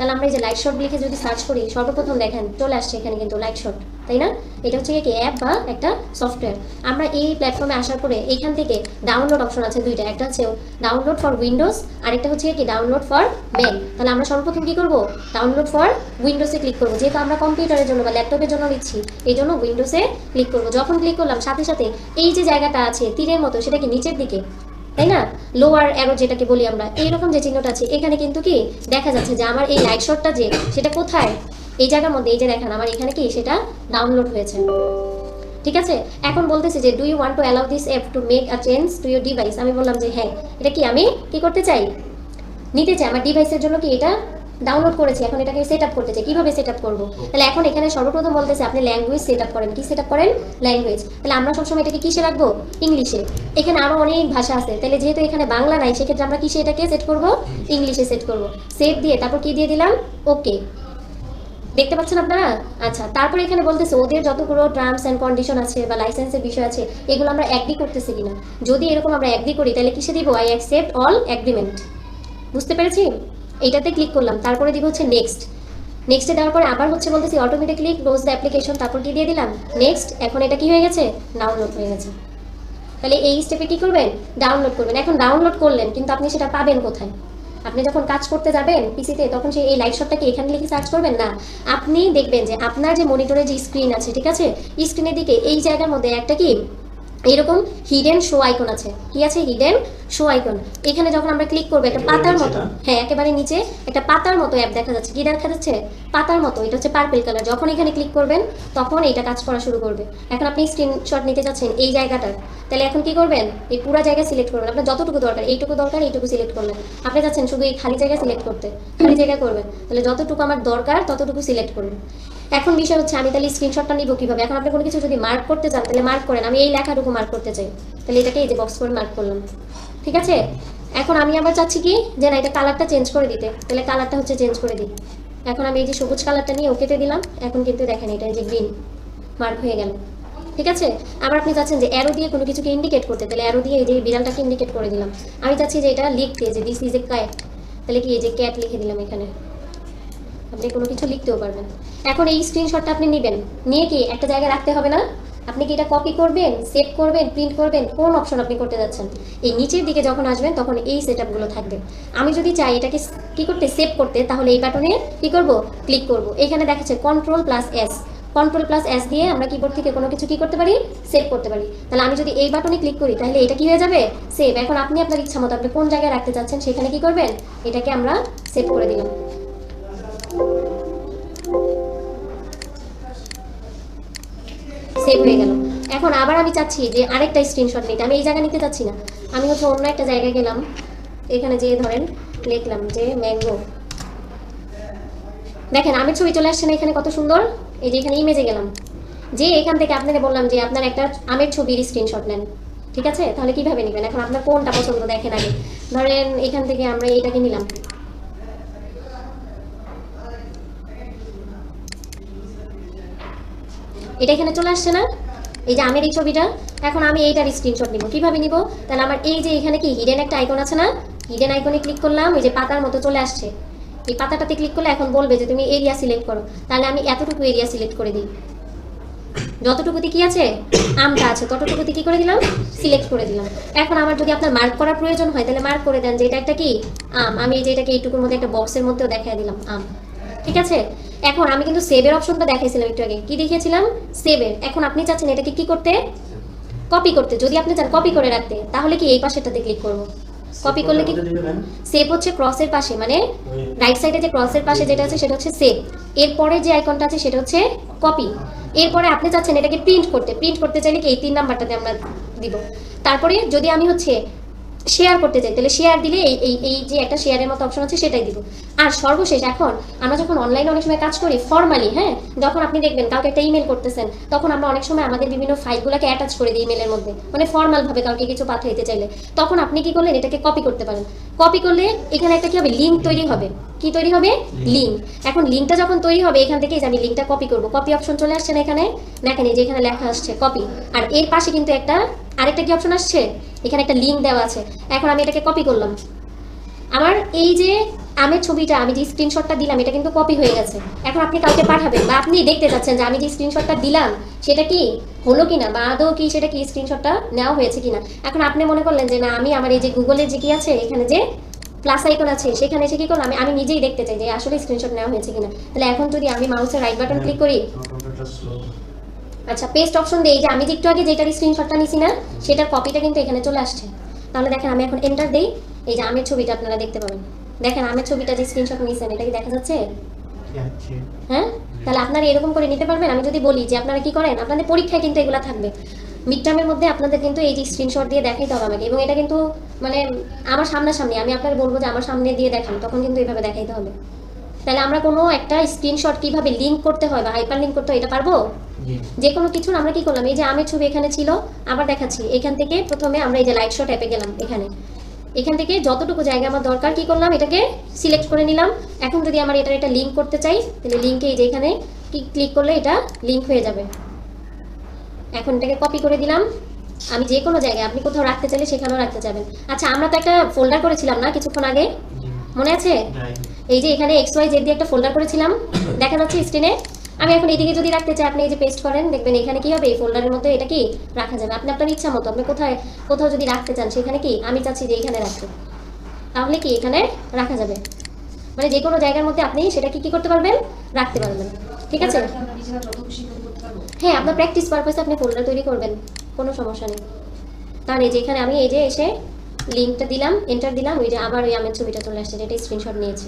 তাহলে আমরা এই যে লাইট শট লিখে যদি সার্চ করি, সর্বপ্রথম দেখেন, চলে আসছে এখানে কিন্তু লাইট শট তাই না? এটা হচ্ছে কি অ্যাপ বা একটা সফটওয়্যার আমরা এই প্ল্যাটফর্মে আসার পরে এইখান থেকে ডাউনলোড অপশন আছে দুইটা, একটা হচ্ছে ডাউনলোড ফর উইন্ডোজ আরেকটা হচ্ছে কি ডাউনলোড ফর ম্যাক তাহলে আমরা সর্বপ্রথম কি করব? ডাউনলোড ফর উইন্ডোজে ক্লিক করব। যেহেতু আমরা কম্পিউটারের জন্য বা ল্যাপটপের জন্য নিচ্ছি, এই জন্য উইন্ডোজে ক্লিক করব। যখন ক্লিক করলাম, সাথে সাথে এই যে জায়গাটা আছে, তীরের মতো, সেটা কি নিচের দিকে? তাই না? লোয়ার অ্যারো যেটাকে বলি আমরা, এইরকম যে চিহ্নটা আছে, এখানে কিন্তু কি দেখা যাচ্ছে যে আমার এই লাইট শটটা যে, সেটা কোথায়? এই জায়গার মধ্যে, এই যে দেখেন, আমার এখানে কি সেটা ডাউনলোড হয়েছে। ঠিক আছে? এখন বলতেছে যে do you want to allow this app to make a change to your device আমি বললাম যে হ্যাঁ। এটা কি আমি কি করতে চাই? নিতে চাই। আমার ডিভাইসের জন্য কি এটা ডাউনলোড করেছি এখন এটাকে সেট আপ করতে চাই। কীভাবে সেট আপ করব তাহলে এখন এখানে সর্বপ্রথম বলতেছে আপনি ল্যাঙ্গুয়েজ সেট আপ করেন। কি সেট আপ করেন? ল্যাঙ্গুয়েজ তাহলে আমরা সবসময় এটাকে কিসে রাখব? ইংলিশে এখানে আরও অনেক ভাষা আছে। তাহলে যেহেতু এখানে বাংলা নাই সেক্ষেত্রে আমরা কিসে এটাকে সেট করব? ইংলিশে সেট করব। সেভ দিয়ে তারপর কি দিয়ে দিলাম? ওকে দেখতে পাচ্ছেন আপনারা? আচ্ছা তারপরে এখানে বলতেছে ওদের যতগুলো টার্মস অ্যান্ড কন্ডিশন আছে বা লাইসেন্সের বিষয় আছে এগুলো আমরা অ্যাগ্রি করতেছি কিনা? যদি এরকম আমরা অ্যাগ্রি করি তাহলে কিসে দিব? আই অ্যাকসেপ্ট অল অ্যাগ্রিমেন্ট বুঝতে পেরেছি এইটাতে ক্লিক করলাম, তারপরে দিব হচ্ছে নেক্সট নেক্সটে দেওয়ার পরে আবার হচ্ছে বলতেছি অটোমেটিকলি ক্লোজ দ্য অ্যাপ্লিকেশন তারপর কি দিয়ে দিলাম? নেক্সট এখন এটা কি হয়ে গেছে? ডাউনলোড হয়ে গেছে। তাহলে এই স্টেপে কি করবেন? ডাউনলোড করবেন। এখন ডাউনলোড করলেন, কিন্তু আপনি সেটা পাবেন কোথায়? আপনি যখন কাজ করতে যাবেন পিসিতে তখন সেই এই লাইট শটটাকে এখানে লিখে সার্চ করবেন? না। আপনি দেখবেন যে আপনার যে মনিটরে যে স্ক্রিন আছে, ঠিক আছে? স্ক্রিনের দিকে এই জায়গার মধ্যে একটা কি? এরকম হিডেন শো আইকন আছে। কি আছে? হিডেন শো আইকন এখানে যখন আমরা ক্লিক করব একটা পাতার মতো। হ্যাঁ একেবারে নিচে একটা পাতার মতো অ্যাপ দেখা যাচ্ছে। কি দেখা যাচ্ছে? পাতার মতো। এটা হচ্ছে পার্পেল কালার যখন এখানে ক্লিক করবেন তখন এটা কাজ করা শুরু করবে। এখন আপনি স্ক্রিনশট নিতে যাচ্ছেন এই জায়গাটার। তাহলে এখন কি করবেন? এই পুরো জায়গা সিলেক্ট করবেন। আপনার যতটুকু দরকার এইটুকু দরকার এইটুকু সিলেক্ট করলেন আপনি যাচ্ছেন শুধু এই খালি জায়গা সিলেক্ট করতে খালি জায়গা করবেন। তাহলে যতটুকু আমার দরকার ততটুকু সিলেক্ট করবেন। এখন বিষয় হচ্ছে আমি তাহলে স্ক্রিনশটটা নিব কীভাবে? এখন আপনি কোনো কিছু যদি মার্ক করতে চান, তাহলে মার্ক করেন। আমি এই লেখাটুকু মার্ক করতে চাই। তাহলে এটাকে এই যে বক্স করে মার্ক করলাম। ঠিক আছে? এখন আমি আবার চাচ্ছি কি? যে না, এটা কালারটা চেঞ্জ করে দিতে। তাহলে কালারটা হচ্ছে চেঞ্জ করে দিই। এখন আমি এই যে সবুজ কালারটা নিয়ে ওকেতে দিলাম। এখন কিন্তু দেখেন এটা যে গ্রিন মার্ক হয়ে গেল। ঠিক আছে? আবার আপনি চাচ্ছেন যে অ্যারো দিয়ে কোনো কিছুকে ইন্ডিকেট করতে। তাহলে অ্যারো দিয়ে এই যে বিড়ালটাকে ইন্ডিকেট করে দিলাম। আমি চাচ্ছি যে এটা লিখতে যে দিস ইজ এ ক্যাট তাহলে কি এই যে ক্যাট লিখে দিলাম এখানে। আপনি কোনো কিছু লিখতেও পারবেন। এখন এই স্ক্রিনশটটা আপনি নেবেন। নিয়ে কি একটা জায়গায় রাখতে হবে না? আপনি কি এটা কপি করবেন সেভ করবেন প্রিন্ট করবেন? কোন অপশন আপনি করতে যাচ্ছেন? এই নিচের দিকে যখন আসবেন, তখন এই সেট থাকবে। আমি যদি চাই এটাকে কি করতে সেভ করতে, তাহলে এই বাটনে কি করব? ক্লিক করব। এখানে দেখাচ্ছে control plus S control plus S দিয়ে আমরা কিবোর্ড থেকে কোনো কিছু কি করতে পারি? সেভ করতে পারি। তাহলে আমি যদি এই বাটনে ক্লিক করি, তাহলে এটা কি হয়ে যাবে? সেভ এখন আপনি আপনার ইচ্ছা মতো আপনি কোন জায়গায় রাখতে চাচ্ছেন সেখানে কি করবেন? এটাকে আমরা সেভ করে দিলাম। সেভ হয়ে গেল। এখন আবার আমি চাচ্ছি যে আরেকটা স্ক্রিনশট নিতে। আমি এই জায়গা নিতে চাচ্ছি না। আমি হচ্ছে অন্য একটা জায়গায় গেলাম। এখানে যে ধরেন লিখলাম যে ম্যাঙ্গো। দেখেন আমের ছবি চলে আসছে না এখানে কত সুন্দর। এই যে এখানে ইমেজে গেলাম। যে এখান থেকে আপনাকে বললাম যে আপনার একটা আমের ছবির স্ক্রিনশট নেন। ঠিক আছে? তাহলে কীভাবে নেবেন? এখন আপনার কোনটা পছন্দ দেখেন আগে। ধরেন এখান থেকে আমরা এইটাকে নিলাম। এটা এখানে চলে আসছে না? এই যে আমের এই ছবিটা, এখন আমি এইটার স্ক্রিনশট নিব। কীভাবে নিব? তাহলে আমার এই যে এখানে কি হিডেন একটা আইকন আছে না? হিডেন আইকনে ক্লিক করলাম, ওই যে পাতার মতো চলে আসছে। এই পাতাটাতে ক্লিক করলে এখন বলবে যে তুমি এরিয়া সিলেক্ট করো। তাহলে আমি এতটুকু এরিয়া সিলেক্ট করে দিই। যতটুকুতে কি আছে? আমটা আছে। ততটুকুতে কি করে দিলাম? সিলেক্ট করে দিলাম। এখন আমার যদি আপনার মার্ক করার প্রয়োজন হয়, তাহলে মার্ক করে দেন যে এটা একটা কি? আম। আমি যে এটাকে এইটুকুর মধ্যে একটা বক্সের মধ্যেও দেখাই দিলাম, আম। ঠিক আছে? এখন আমি কিন্তু সেভের অপশনটা দেখাইছিলাম একটু আগে। কি দেখিয়েছিলাম? সেভের এখন আপনি চাচ্ছেন এটাকে কি করতে? কপি করতে। যদি আপনি চান কপি করে রাখতে তাহলে কি এই পাশেটাতে ক্লিক করব? কপি করলে কি সেভ হচ্ছে ক্রসের পাশে মানে রাইট সাইডে যে ক্রসের পাশে যেটা আছে সেটা হচ্ছে সেভ এরপরে যে আইকনটা আছে সেটা হচ্ছে কপি এরপরে আপনি চাচ্ছেন এটাকে প্রিন্ট করতে। প্রিন্ট করতে চাইলে কি এই তিন নাম্বারটাতে আমরা দিব। তারপরে যদি আমি হচ্ছে শেয়ার করতে চাই, তাহলে শেয়ার দিলে এই এই এই যে একটা শেয়ারের মতো অপশন আছে সেটাই দিব। আর সর্বশেষ এখন আমরা যখন অনলাইনে অনেক সময় কাজ করি ফর্মালি হ্যাঁ যখন আপনি দেখবেন কাউকে একটা ইমেল করতেছেন, তখন আমরা অনেক সময় আমাদের বিভিন্ন ফাইলগুলোকে অ্যাটাচ করে দিই ইমেলের মধ্যে মানে ফর্মালভাবে কাউকে কিছু পাঠাইতে চাইলে। তখন আপনি কি করলেন, এটাকে কপি করতে পারেন। কপি করলে এখানে একটা কি হবে লিঙ্ক তৈরি হবে। কি তৈরি হবে? লিঙ্ক এখন লিঙ্কটা যখন তৈরি হবে এখান থেকে আমি লিঙ্কটা কপি করব। কপি অপশন চলে আসছে না এখানে? দেখেন এই যে এখানে লেখা আসছে কপি আর এর পাশে কিন্তু একটা আরেকটা কি অপশন আসছে? এখানে একটা লিঙ্ক দেওয়া আছে। এখন আমি এটাকে কপি করলাম। আমার এই যে আমের ছবিটা আমি যে স্ক্রিনশটটা দিলাম এটা কিন্তু কপি হয়ে গেছে। এখন আপনি কাউকে পাঠাবেন বা আপনি দেখতে চাচ্ছেন যে আমি যে স্ক্রিনশটটা দিলাম সেটা কি হলো কিনা বা আদৌ কি সেটা কি স্ক্রিনশটটা নেওয়া হয়েছে কিনা? এখন আপনি মনে করলেন যে না আমি আমার এই যে গুগলে যে কি আছে এখানে যে প্লাস আইকন আছে সেখানে এসে কি করলাম আমি- আমি নিজেই দেখতে চাই যে আসলে স্ক্রিনশট নেওয়া হয়েছে কিনা। তাহলে এখন যদি আমি মাউসের রাইট বাটন ক্লিক করি আচ্ছা পেস্ট অপশন দিয়ে এই যে আমি যে একটু আগে যেটার স্ক্রিনশটটা নিছি না সেটার কপিটা কিন্তু এখানে চলে আসছে। তাহলে দেখেন আমি এখন এন্টার দেই। এই যে আমের ছবিটা আপনারা দেখতে পাবেন। দেখেন আমের ছবিটা যে স্ক্রিনশট নিয়েছেন এটা কি দেখা যাচ্ছে। হ্যাঁ? তাহলে আপনারা এরকম করে নিতে পারবেন। আমি যদি বলি যে আপনারা কি করেন আপনাদের পরীক্ষায় কিন্তু এগুলো থাকবে। মিড টার্মের মধ্যে আপনাদের কিন্তু এই যে স্ক্রিনশট দিয়ে দেখাইতে হবে আমাকে। এবং এটা কিন্তু মানে আমার সামনাসামনি আমি আপনাকে বলব যে আমার সামনে দিয়ে দেখান তখন কিন্তু এইভাবে দেখাইতে হবে। তাহলে আমরা কোনো একটা স্ক্রিনশট কীভাবে লিংক করতে হয় বা হাইপার লিঙ্ক করতে হয় এটা পারব? যে কোনো কিছুর আমরা কি করলাম? এই যে আমের ছবি এখানে ছিল আবার দেখাচ্ছি। এখান থেকে প্রথমে আমরা এই যে লাইট শট অ্যাপে গেলাম এখানে। এখান থেকে যতটুকু জায়গা আমার দরকার কি করলাম? এটাকে সিলেক্ট করে নিলাম। এখন যদি আমার এটার একটা লিঙ্ক করতে চাই তাহলে লিঙ্কে এই যে এখানে ক্লিক করলে এটা লিঙ্ক হয়ে যাবে। এখন এটাকে কপি করে দিলাম। আমি যে কোনো জায়গায় আপনি কোথাও রাখতে চাইলে সেখানেও রাখতে চাবেন আচ্ছা আমরা তো একটা ফোল্ডার করেছিলাম না কিছুক্ষণ আগে? মনে আছে? এই যে এখানে এক্স ওয়াই জেড দিয়ে একটা ফোল্ডার করেছিলাম। দেখা যাচ্ছে স্ক্রিনে আমি এখন এদিকে যদি রাখতে চাই আপনি এই যে পেস্ট করেন দেখবেন এখানে কি হবে? এই ফোল্ডারের মধ্যে এটা কি? রাখা যাবে। আপনি আপনার ইচ্ছা মতো আপনি কোথায় কোথাও যদি রাখতে চান সেখানে কি? আমি চাচ্ছি যে এখানে রাখতে। তাহলে কি এখানে রাখা যাবে? মানে যে কোনো জায়গার মধ্যে আপনি সেটা কি কি করতে পারবেন? রাখতে পারবেন। ঠিক আছে? হ্যাঁ আপনার প্র্যাকটিস পারপাসে আপনি ফোল্ডার তৈরি করবেন, কোনো সমস্যা নেই। তার এই যে এখানে আমি এই যে এসে লিঙ্কটা দিলাম এন্টার দিলাম ওই যে আবার ওই আমের ছবিটা চলে আসছে, যেটা স্ক্রিনশট নিয়েছে।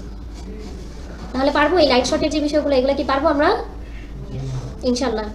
তাহলে পারব এই লাইট শটের যে বিষয়গুলো, এগুলো কি পারব আমরা? ইনশাল্লাহ